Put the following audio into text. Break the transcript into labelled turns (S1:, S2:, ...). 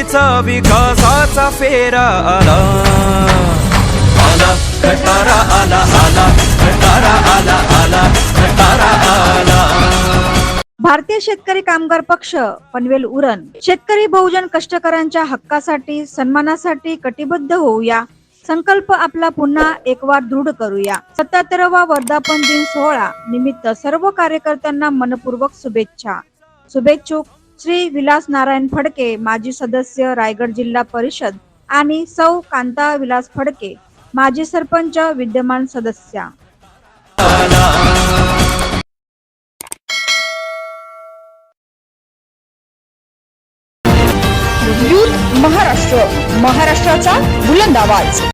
S1: समृद्धीचा विकासाचा फेरा आला. आला आला आला आला आला आला.
S2: भारतीय शेतकरी कामगार पक्ष पनवेल उरण. शेतकरी बहुजन कष्टकऱ्यांच्या हक्कासाठी सन्मानासाठी कटिबद्ध होऊया. संकल्प आपला पुन्हा एक वार दृढ करूया. सत्याहत्तरवा वर्धापन दिन सोहळा निमित्त सर्व कार्यकर्त्यांना मनपूर्वक शुभेच्छा. शुभेच्छुक. श्री विलास नारायण फडके माजी सदस्य रायगड जिल्हा परिषद आणि सौ कांता विलास फडके माजी सरपंच विद्यमान सदस्या.
S3: युथ महाराष्ट्र महाराष्ट्राचा बुलंद आवाज.